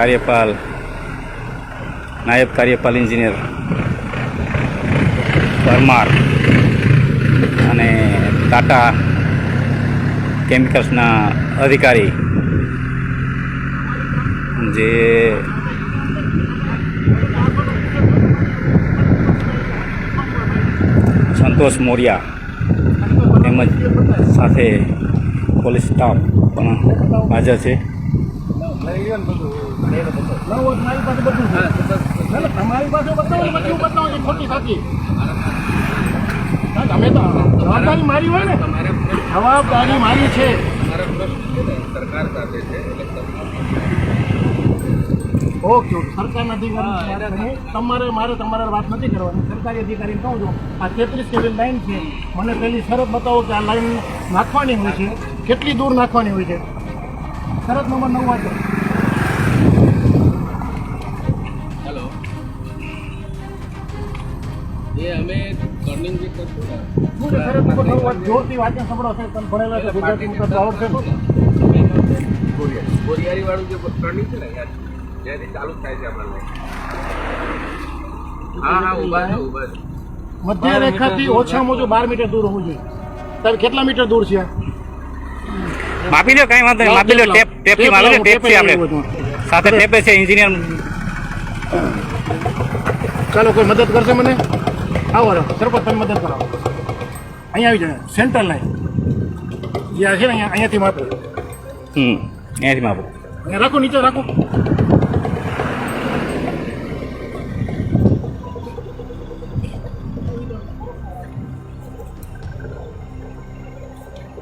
કાર્યપાલ નાયબ કાર્યપાલ ઇન્જિનિયર પરમાર અને ટાટા કેમિકલ્સના અધિકારી, જે સંતોષ મોર્યા તેમજ સાથે પોલીસ સ્ટાફ પણ હાજર છે. તમારી પાસે બતાવો ને છે તમે તો મારી હોય ને જવાબદારી મારી છે ઓકે ઓકે સરકારના અધિકારી તમારે મારે તમારે વાત નથી કરવાની સરકારી અધિકારીને કહું છું આ તેત્રીસ કેવી લાઈન છે મને પહેલી શરત બતાવો કે આ લાઈન નાખવાની હોય છે કેટલી દૂર નાખવાની હોય છે શરત નંબર નવ વાંચો એ અમે કર્નિંગ જે કરશું ને છે જોરથી વાંચન સાંભળો સાહેબ તમે ભણેલા છે ગુજરાતી તો આવડશે તો બોરિયારી વાળું જે ટર્નિંગ છે ને અહીંયા જ્યાંથી ચાલુ થાય છે આપણા હા હા ઊભા છે ઊભા છે. મધ્ય રેખાથી ઓછામાં ઓછું બાર મીટર દૂર હોવું જોઈએ. સાહેબ કેટલા મીટર દૂર છે? માપી લો કઈ વાંધો નહીં. માપી લો ટેપ ટેપથી માપી લો ટેપ છે આપણે. સાથે ટેપે છે એન્જિનિયર. ચાલો કોઈ મદદ કરશે મને? આવો રહો સરપંચ તમે મદદ કરાવો અહીંયા આવી જાય સેન્ટર લાઈન. જ્યાં છે ને અહીંયા અહીંયાથી માપો. હમ અહીંયાથી માપો. અહીંયા રાખો નીચે રાખો.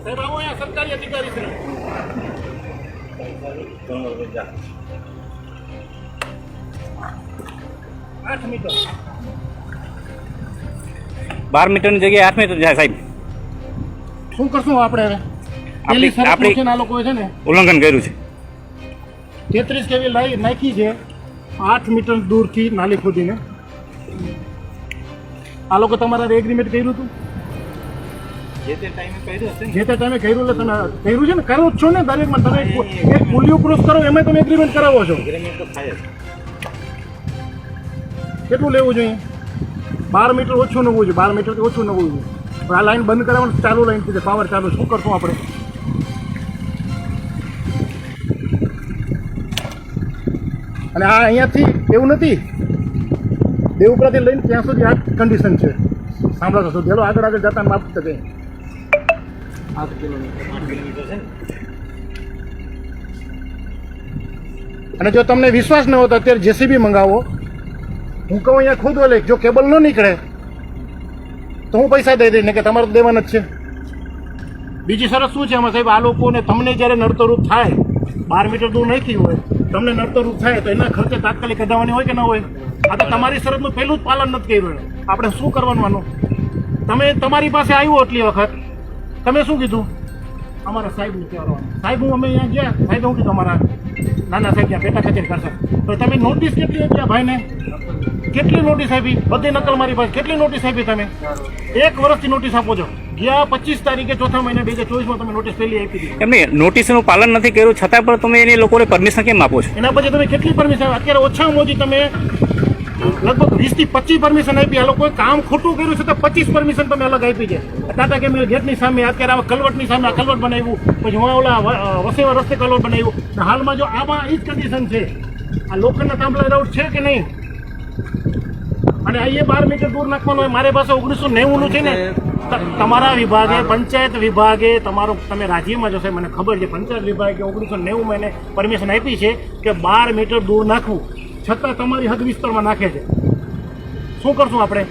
સાહેબ આવો અહીંયા સરકારી અધિકારી છે. આઠ મીટર. બાર મીટરની જગ્યાએ આઠ મીટર જાય સાહેબ. શું કરશું આપણે હવે? આપણી- ને આ લોકોએ છે ને. ઉલ્લંઘન કર્યું છે. તેત્રીસ કેવી લાઈ નાખી છે. આઠ મીટર દૂરથી નાલી ખોદીને. આ લોકો તમારા એગ્રીમેન્ટ કર્યું હતું? જે તે ટાઈમે કર્યું એટલે તમે કર્યું છે ને? કરો જ છો ને દરેકમાં તમે એક મૂલ્યો ક્રોસ કરો એમાં તમે એગ્રીમેન્ટ કરાવો છો. કેટલું લેવું જોઈએ? બાર મીટર ઓછું નવું જોઈએ બાર મીટરથી ઓછું નવું જોઈએ પણ આ લાઈન બંધ કરાવવાનું ચાલુ લાઈન છે પાવર ચાલુ શું કરશું આપણે? અને આ અહીંયાથી એવું નથી. દેવપુરાથી લઈને ત્યાં સુધી આ કન્ડિશન છે. સાંભળો છો જેલો આગળ આગળ જતા માફ થશે આઠ કિલોમીટર. આઠ કિલોમીટર છે અને જો તમને વિશ્વાસ ન હોય તો અત્યારે જેસીબી મંગાવો. હું કહું અહીંયા ખુદ ઓલે જો કેબલ ન નીકળે, તો હું પૈસા દઈ દઈશ ને કે તમારે દેવાના જ છે. બીજી સરસ શું છે એમાં સાહેબ? આ લોકોને તમને જ્યારે નડતરૂપ થાય, બાર મીટર દૂર નાખી હોય, તમને નડતરૂપ થાય, તો એના ખર્ચે તાત્કાલિક કઢાવવાની હોય કે ન હોય? આ તો તમારી શરતનું પહેલું જ પાલન નથી કર્યું આપણે શું કરવાનું તમે તમારી પાસે આવ્યો એટલી વખત. તમે શું કીધું? અમારા સાહેબને કહેવાનું. સાહેબ, હું અમે અહીંયા ગયા. સાહેબ, હું કીધું અમારા નાના સાહેબ ત્યાં પેટા કચેરી કરશે તો તમે નોટિસ કેટલી આપી આ ભાઈને? કેટલી નોટિસ આપી? બધી નકલ મારી પાસે. કેટલી નોટિસ આપી તમે? એક વર્ષથી નોટિસ આપો છો. ગયા પચીસ તારીખે ચોથા મહિના બે હજાર ચોવીસમાં તમે નોટિસ પહેલી આપી દીધી. એમને નોટિસનું પાલન નથી કર્યું છતાં પણ તમે એને લોકોને પરમિશન કેમ આપો છો? એના પછી તમે કેટલી પરમિશન અત્યારે ઓછામાં ઓછી તમે લગભગ વીસથી પચીસ પરમિશન આપી આ લોકોએ કામ ખોટું કર્યું છે તો પચીસ પરમિશન તમે અલગ આપી છે ટાટા કેમિકલ ગેટની સામે અત્યારે આવા કલવટની સામે આ કલવટ બનાવ્યું પછી હું ઓલા વસેવા રસ્તે કલવટ બનાવ્યું. હાલમાં જો આમાં એ જ કન્ડિશન છે. આ લોખંડના થાંભલા રાઉટ છે કે નહીં? અને એ બાર મીટર દૂર નાખવાનું હોય મારી પાસે ઓગણીસો નેવું નું છે ને તમારા વિભાગે પંચાયત વિભાગે તમારો તમે રાજ્યમાં જશે મને ખબર છે પંચાયત વિભાગે ઓગણીસો નેવું મેં પરમિશન આપી છે કે બાર મીટર દૂર નાખવું. છતાં તમારી હદ વિસ્તારમાં નાખે છે. શું કરશું આપણે?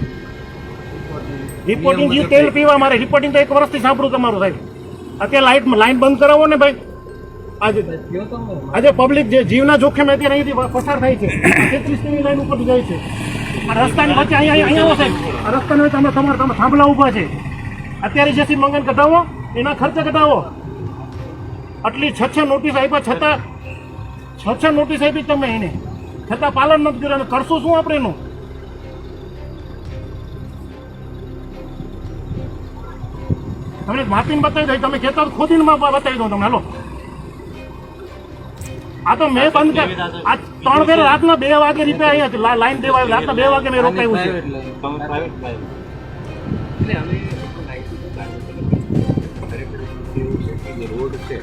રિપોર્ટિંગ જે તેલ પીવા મારે રિપોર્ટિંગ તો એક વર્ષથી સાંભળું તમારું સાહેબ. અત્યારે લાઇટ લાઇન બંધ કરાવો ને ભાઈ. આજે આજે પબ્લિક જે જીવના જોખમે અત્યારે અહીંથી પસાર થાય છે. તેત્રીસની લાઈન ઉપર જાય છે. રસ્તાની વચ્ચે અહીંયા અહીંયા સાહેબ. રસ્તાની વચ્ચે અમે તમારા તમે થાંભલા ઊભા છે. અત્યારે જેથી મંગન કઢાવો એના ખર્ચે કઢાવો. આટલી છ છ નોટિસ આપ્યા છતાં છ છ નોટિસ આપી તમે એને. છતાં પાલન નથી કર્યું અને કરશું શું આપણે એનું? તમને માપીને બતાવી દઈ તમે તો ખોદીને બતાવી દઉં તમને. હાલો. આ તો મેં બંધ કર આ ત્રણ ફેર રાતના બે વાગે રીતે અહીંયા લાઈન દેવા રાતના બે વાગે મેં રોકાયું છે. રોડ છે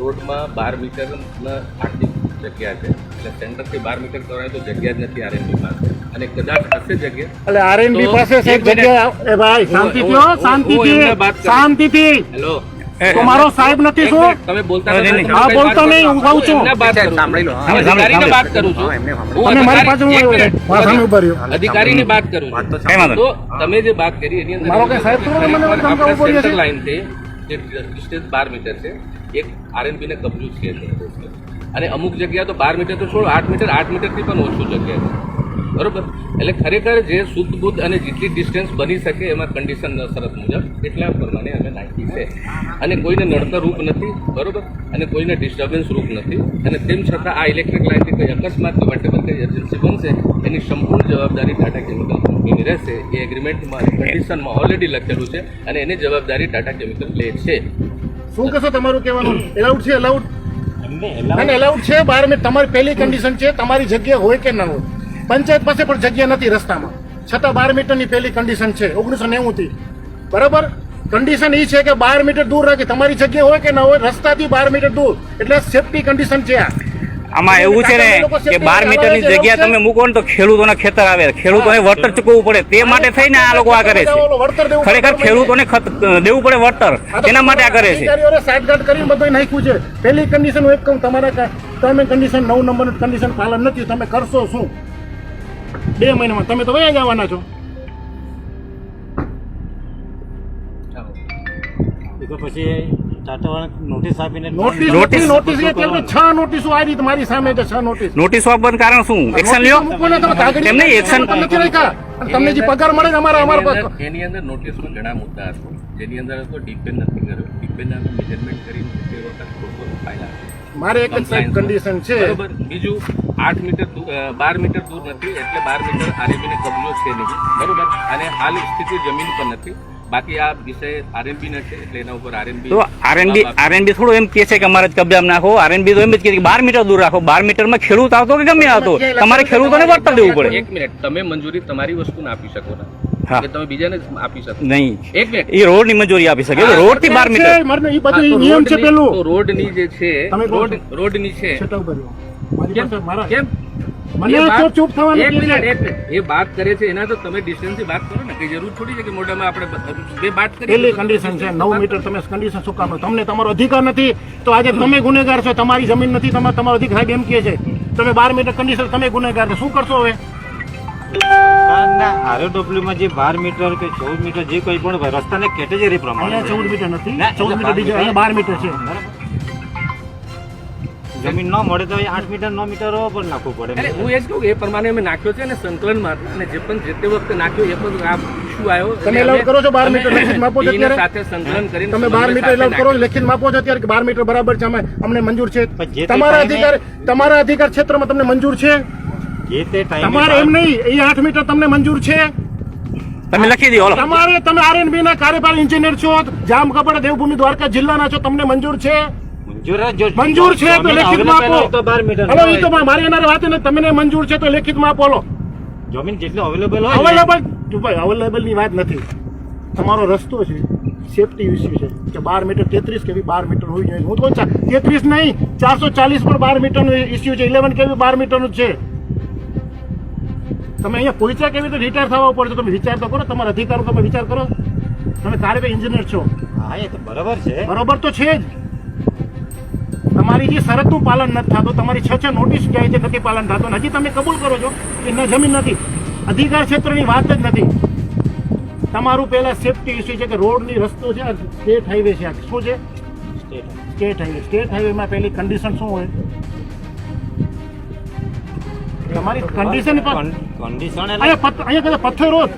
રોડમાં બાર મીટરના આટલી જગ્યા છે એટલે સેન્ટરથી બાર મીટર દોરાય તો જગ્યા જ નથી આરએનબી પાસે અને કદાચ હશે જગ્યા એટલે આરએનબી પાસે સાહેબ એક જગ્યા. એ ભાઈ શાંતિથી શાંતિથી. શાંતિથી. હેલો. તમારો સાહેબ નથી શું? તમે બોલતા. તમે હા, બોલતો નહીં, હું કહું છું. વાત સાંભળી લો. અધિકારીને વાત કરું છું. હું તમે મારી મિનિટ, મારા સામે ઊભા રહ્યો અધિકારીની વાત કરું છું. તો તમે જે વાત કરી એની અંદર મારો કે સાહેબ તો મને ધમકાવવો આપણે છે? લાઈન છે જે ડિસ્ટન્સ બાર મીટર છે એક આરએનબી ને કબજો છે. અને અમુક જગ્યા તો બાર મીટર તો છોડો, આઠ મીટર, આઠ મીટરથી પણ ઓછું જગ્યા છે. બરોબર? એટલે ખરેખર જે શુદ્ધ બુદ્ધ અને જેટલી ડિસ્ટન્સ બની શકે એમાં કન્ડિશન શરત મુજબ એટલા પ્રમાણે અમે નાખી છે. અને કોઈને નડતર રૂપ નથી, બરોબર? અને કોઈને ડિસ્ટર્બન્સ રૂપ નથી. અને તેમ છતાં આ ઇલેક્ટ્રિક લાઇનથી કંઈ અકસ્માત કે વટેવર કંઈ એજન્સી બનશે, એની સંપૂર્ણ જવાબદારી ટાટા કેમિકલ કંપનીની રહેશે. એ એગ્રીમેન્ટમાં કન્ડિશનમાં ઓલરેડી લખેલું છે અને એની જવાબદારી ટાટા કેમિકલ લે છે. શું કહેશો તમારું કહેવાનું? એલાઉડ છે એલાઉડ અને એલાઉડ છે બાર મિનિટ તમારી પહેલી કન્ડિશન છે, તમારી જગ્યા હોય કે ન હોય. પંચાયત પાસે પણ જગ્યા નથી રસ્તામાં. છતાં બાર મીટરની પહેલી કન્ડિશન છે, ઓગણીસો નેવુંથી. બરાબર? કન્ડિશન એ છે કે બાર મીટર દૂર રાખી તમારી જગ્યા હોય કે ન હોય, રસ્તાથી બાર મીટર દૂર. એટલે સેફટી કન્ડિશન છે આ. આમાં એવું છે ને કે બાર મીટરની જગ્યા તમે મૂકો ને તો ખેડૂતોને ખેતર આવે. ખેડૂતોને વળતર ચૂકવવું પડે. તે માટે થઈને આ લોકો આ કરે છે. ખરેખર ખેડૂતોને ખત- દેવું પડે વળતર. એના માટે આ કરે છે. સાઠગાંઠ કરીને બધું નાખ્યું છે. પહેલી કન્ડિશન હું એક કહું તમારા તમે કન્ડિશન નવ નંબરનું કન્ડિશન પાલન નથી તમે કરશો શું? બે મહિનામાં. તમે તો વયા જવાના છો. પછી નોટિસ આપીને નોટિસ નોટિસ- નોટિસ નોટિસ એ કેમ કે છ નોટિસો આવી તમારી સામે છે છ નોટિસ. નોટિસ આપવાનું કારણ શું? એક્શન લ્યો. એક્શન- તમને જે પગાર મળે ને અમારા એની અમારા અંદર- એની અંદર નોટિસમાં ઘણા મુદ્દા હતા જેની અંદર હતો ડિપેન્ડ નથી કર્યો. ડિપેન્ડ મેજરમેન્ટ કરીને તે વખત ખોટો ફાઇલ આવ્યો મારે એક જ કન્ડિશન છે. બરોબર? બીજું આઠ મીટર દૂર બાર મીટર દૂર નથી એટલે બાર મીટર આરએનબી ને કબજો છે નહીં. બરોબર? અને હાલ સ્થિતિ જમીન પર નથી. બાકી આ વિષય આરએનબી ના છે એટલે એના ઉપર આરએનબી તો આરએનબી આરએનબી થોડું એમ કે છે કે અમારે કબજામ નાખો. આરએનબી તો એમ જ કે બાર મીટર દૂર રાખો. બાર મીટરમાં ખેડૂત આવતો કે ગમે આવતો? તમારે ખેડૂતોને વર્તન દેવું પડે. એક મિનિટ તમે મંજૂરી તમારી વસ્તુને આપી શકો ને. તમે બીજાને આપી શકો. નહીં. એક મિનિટ. એ રોડની મંજૂરી આપી શકે. રોડથી બાર મીટર. છે, એ બધું નિયમ છે પેલું. જે છે તમે રોડ છો. કેમ? મને તો ચૂપ થવાનું એક કહે છે. મિનિટ એક મિનિટ. એ વાત કરે છે એના તો તમે ડિસ્ટન્સ વાત કરો ને કઈ જરૂર થોડી છે કે મોઢામાં આપણે બે વાત કરી પહેલી કન્ડિશન છે નવ મીટર તમે કન્ડિશન શું કામ તમને તમારો અધિકાર નથી તો આજે તમે ગુનેગાર છો તમારી જમીન નથી તમારો તમારો અધિકાર સાહેબ એમ કહે છે તમે બાર મીટર કન્ડિશન તમે ગુનેગાર છો શું કરશો હવે? જે બાર મીટર કે ચૌદ મીટર જે કોઈ પણ રસ્તા રસ્તાની કેટેગરી પ્રમાણે ચૌદ મીટર નથી ચૌદ મીટર બીજા બાર મીટર છે. જમીન ન મળે તો આઠ મીટર નવ મીટર પણ નાખવું પડે. એટલે હું એ જ કહું એ પ્રમાણે અમે નાખ્યો છે અને સંકલનમાં હતા અને જે પણ જે તે વખતે નાખ્યો એ પણ આ ઇસ્યુ આવ્યો. તમે લવ કરો છો બાર અમે મીટર લેખિત માપો છો અત્યારે? સાથે સંકલન કરીને તમે બાર સમન્વય મીટર લવ કરો નાખ્યો. માપો છો અત્યારે કે બાર મીટર બરાબર છે અમે અમને મંજૂર છે. તમારા અધિકાર તમારા અધિકાર ક્ષેત્રમાં તમને મંજૂર છે? જે તે ટાઈમ તમારે એમ નહીં એ આઠ મીટર તમને મંજૂર છે? તમે લખી દો તમારે તમે આરએનબી ના કાર્યપાલક ઇન્જિનિયર છો જામ કપડા દેવભૂમિ દ્વારકા જિલ્લાના છો તમને મંજૂર છે? મંજૂર છે તો લેખિતમાં આપો. બાર મીટર હલો એ તો મારી એના વાત ને તમને મંજૂર છે તો લેખિતમાં આપો લો. જમીન જેટલી અવેલેબલ હોય અવેલેબલ ભાઈ અવેલેબલની વાત નથી. તમારો રસ્તો છે સેફટી ઇસ્યુ છે કે બાર મીટર તેત્રીસ કેવી બાર મીટર હોવી જોઈએ. હું તો તેત્રીસ નહીં ચારસો ચાલીસ પણ બાર મીટરનું ઇસ્યુ છે ઇલેવન કેવી બાર મીટરનું જ છે. તમે અહીંયા પહોંચ્યા કેવી રીતે રિટાયર થવા પડશે તમે વિચાર તો કરો તમારા અધિકારો તમે વિચાર કરો. તમે કાર્યવાહી એન્જિનિયર છો. હા એ તો બરાબર છે. બરોબર તો છે જ. તમારી જે શરતનું પાલન નથી થતું તમારી છ છ નોટિસ જાય છે નથી પાલન થતું. હજી તમે કબૂલ કરો છો કે ન જમીન નથી. અધિકાર ક્ષેત્રની વાત જ નથી. તમારું પહેલાં સેફટી ઇસ્યુ છે કે રોડની રસ્તો છે આ સ્ટેટ હાઈવે છે આ શું છે? સ્ટેટ હાઈવે સ્ટેટ હાઈવેમાં પહેલી કન્ડિશન શું હોય? તમારી કન્ડિશન કન્ડિશન અહીંયા કદાચ પથ્થર હોત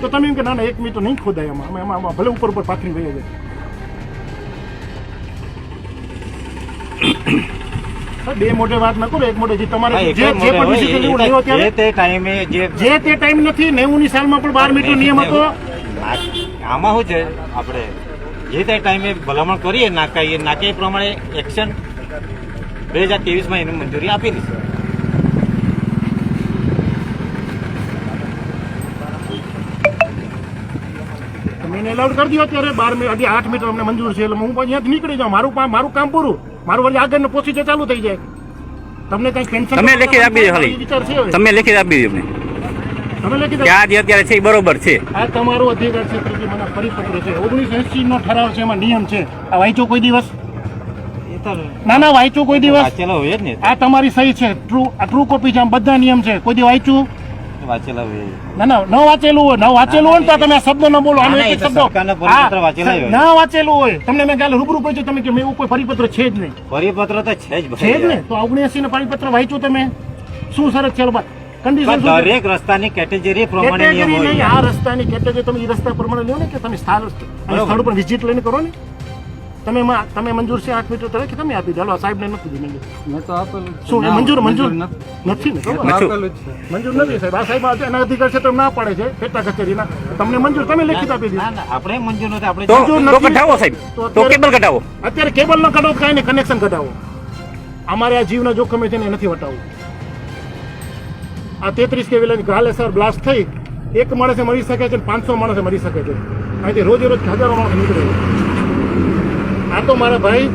તો તમે એમ કે ના ના એક મિનિટ નહીં ખોદાય એમાં એમાં ભલે ઉપર ઉપર પાથરી વહી જાય બે મોટે વાત ના કરો એક મોટે જે તમારે જે જે તે ટાઈમે જે તે ટાઈમ નથી 90 ની સાલમાં પણ બાર મીટર નિયમ હતો. આમાં શું છે? આપણે જે તે ટાઈમે ભલામણ કરીએ નાકાઈએ નાકે પ્રમાણે એક્શન 2023 માં એની મંજૂરી આપી દીધી તમે એને એલાઉડ કરી દો અત્યારે બાર આઠ મીટર અમને મંજૂર છે એટલે હું પછી અહીંયાથી નીકળી જાઉં. મારું કામ મારું કામ પૂરું. મારું વળી આગળનું પ્રોસિજર ચાલુ થઈ જાય. તમને કઈ પેન્શન તમે લખી આપી દો ખાલી. વિચાર છે? હવે. તમે લખી આપી દો અમને. તમે આ જે અત્યારે છે એ બરોબર છે. આ તમારો અધિકાર છે પ્રતિ મને પરિપત્ર છે. ઓગણીસો એસી નો ઠરાવ છે એમાં નિયમ છે. આ વાંચો કોઈ દિવસ? ના ના વાંચો કોઈ દિવસ? આ તમારી સહી છે. ટ્રુ આ ટ્રુ કોપી છે આમ બધા નિયમ છે. કોઈ દિવસ વાંચ્યું? વાંચેલા હોય ના ના ન વાંચેલું હોય. ન વાંચેલું હોય ને તો તમે શબ્દ ન બોલો. આનો ના, ના, એક શબ્દ. પરિપત્ર હા, વાંચેલા હોય. ના વાંચેલું હોય. તમને મેં કાલે રૂબરૂ પૂછ્યું તમે કે મેં એવું કોઈ પરિપત્ર છે જ નહીં. પરિપત્ર તો છે જ છે જ ને તો ઓગણએસી ને પરિપત્ર વાંચ્યું તમે? શું શરત છે કન્ડિશન દરેક રસ્તાની કેટેગરી પ્રમાણે નિયમ હોય. આ રસ્તાની કેટેગરી તમે એ રસ્તા પ્રમાણે લ્યો ને કે તમે સ્થળ. સ્થળ ઉપર વિઝિટ લઈને કરો ને. તમે તમે મંજૂર છે આઠ મીટર તરફ કે તમે આપી દો. હાલો, આ સાહેબને નથી દીધી મંજૂર. શું મંજૂર મંજૂર? નથી. ને. મંજૂર નથી સાહેબ. આ સાહેબ એના અધિકાર છે તો ના પાડે છે પેટા કચેરીના. તમને મંજૂર તમે લેખિત આપી દીધું. આપણે મંજૂર નથી આપણે મંજૂર નથી. કઢાવો સાહેબ. તો તો અત્યારે- કેબલ કઢાવો. અત્યારે કેબલ ન કઢાવો કાંઈ નહીં કનેક્શન કઢાવો. અમારે આ જીવના જોખમે છે ને એ નથી વટાવવું. આ તેત્રીસ કેવી ગાલે સર બ્લાસ્ટ થઈ. એક માણસે મરી શકે છે પાંચસો માણસે મરી શકે છે. અહીંથી રોજે રોજ હજારો માણસ નીકળે છે. આ તો મારા ભાઈ.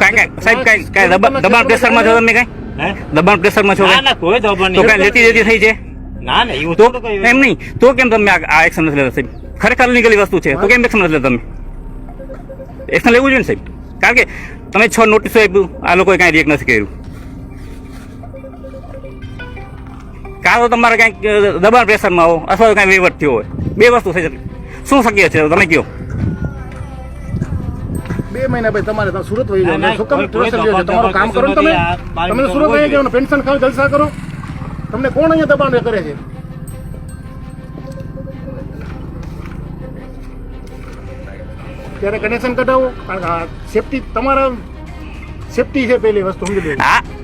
કાંઈ કાંઈ સાહેબ કાંઈ કાંઈ દબાણ દબાણ પ્રેશરમાં છો તમે કાંઈ? હે? દબાણ પ્રેશરમાં છો ના ના કોઈ? દબાણ તો નહીં. કાંઈ લેતી દેતી થઈ છે? ના ના એવું તો કઈ એમ નહીં. તો કેમ તમે આ એક્શન નથી લેતા સાહેબ? ખરેખર નીકળી વસ્તુ છે. તો કેમ એક્શન નથી લેતા તમે? એક્શન લેવું જોઈએ ને સાહેબ? કારણ કે તમે છ નોટિસો આપ્યું. આ લોકોએ કાંઈ રિએક્ટ નથી કર્યું. કાં તો તમારે કાંઈક દબાણ પ્રેશરમાં આવો અથવા તો કાંઈ વહીવટ થયો હોય. બે વસ્તુ થઈ શકે. શું શક્ય છે? તમે કહો. બે મહિના પછી તમારે સુરત વહી જાવ શું કામ પ્રોસેસ તમારું કામ કરો તમે. તમે સુરત વહી જાવ પેન્શન ખાવ જલસા કરો. તમને કોણ અહીંયા દબાણ કરે છે? ત્યારે કનેક્શન કઢાવો. કારણ કે સેફટી તમારા સેફટી છે પેલી વસ્તુ સમજી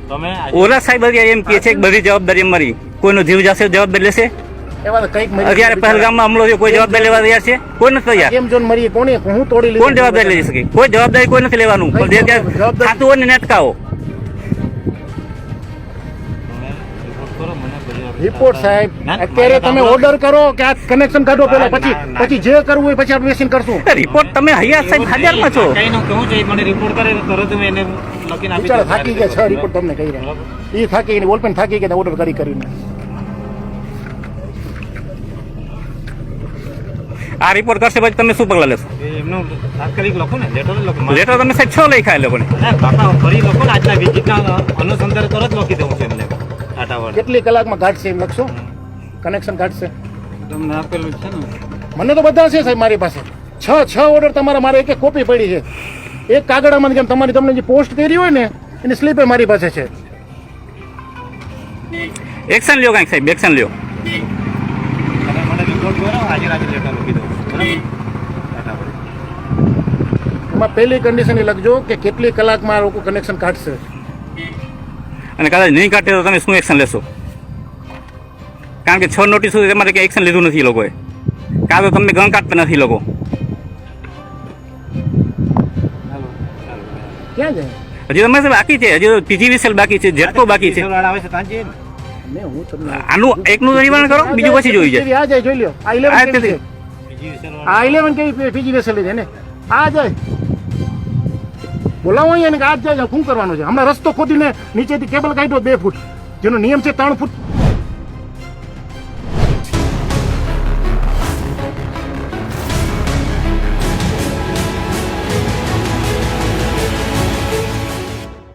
તમે ઓલા સાહેબ એમ કે છે કે બધી જવાબદારી અમારી. કોઈનો જીવ જશે જવાબદારી લેશે? એવા કંઈક અત્યારે પહેલગામમાં હમલો થયો કોઈ જવાબદારી લેવા તૈયાર છે? કોઈ નથી તૈયાર? કેમ જોન મરી કોને હું તોડી કોણ જવાબદારી લઈ શકે? કોઈ જવાબદારી કોઈ નથી લેવાનું. પણ જે ત્યાં જવાબદારી- હોય ને એને તમે રિપોર્ટ સાહેબ અત્યારે તમે. ઓર્ડર કરો કે આ કનેક્શન કાઢો પેલા પછી. પછી જે કરવું હોય પછી આપણે બેસીને કરશું. રિપોર્ટ તમે હૈયા સાહેબ હાજરમાં છો. કઈ નું કેવું છે મને રિપોર્ટ કરે તરત હું એને લખીને આપી થાકી ગયા છ રિપોર્ટ તમને કહી રહ્યા એ થાકી ગઈ બોલપેન થાકી ગયા ઓર્ડર કરી કરીને. આ રિપોર્ટ કરશે પછી તમે શું પગલાં લેશો? એમનું તાત્કાલિક લખો ને લેટર લખો. લેટર તમે સાહેબ છ લખ્યા લોકોને બાપા ફરી લખો ને આજના વિઝિટના અનુસંધાન તરત લખી દઉં છું એમને. કેટલી કલાકમાં કાઢશે એમ લખશો? કનેક્શન કાઢશે તમને આપેલું છે ને. મને તો બધા છે સાહેબ મારી પાસે. છ છ ઓર્ડર તમારા મારે એક એક કોપી પડી છે. એક કાગળમાં કેમ તમારી તમને જે પોસ્ટ કરી હોય ને એની સ્લીપે મારી પાસે છે. એક્શન લ્યો કાંઈક સાહેબ એક્શન લ્યો. લેટર દઉં. બરાબર? એમાં પહેલી કન્ડિશન એ લખજો કે કેટલી કલાકમાં લોકો કનેક્શન કાઢશે. અને કદાચ નહીં કાઢે તો તમે શું એક્શન લેશો? કારણ કે છ નોટિસ સુધી તમારે કંઈ એક્શન લીધું નથી એ લોકોએ. કાં તો તમને ગણ કાઢતા નથી લોકો. ક્યાં જાય? હજી તમારે બાકી છે. હજી તો વિસેલ બાકી છે જેટકો બાકી છે. આવે છે ત્યાં જઈએ ને. મેં હું તમને આનું એકનું નિર્માણ કરો બીજું પછી જોઈ જાય. આ જાય જોઈ લ્યો. આ આ ઇલેવન તે- કેવી છે? બીજી. આ ઇલેવન કેવી પીજી વેસલ છે ને આ જાય. બોલાવો અહીંયા ને આ જાય શું કરવાનું છે? હમણાં રસ્તો ખોદીને નીચેથી કેબલ કાઢ્યો બે ફૂટ. જેનો નિયમ છે ત્રણ ફૂટ.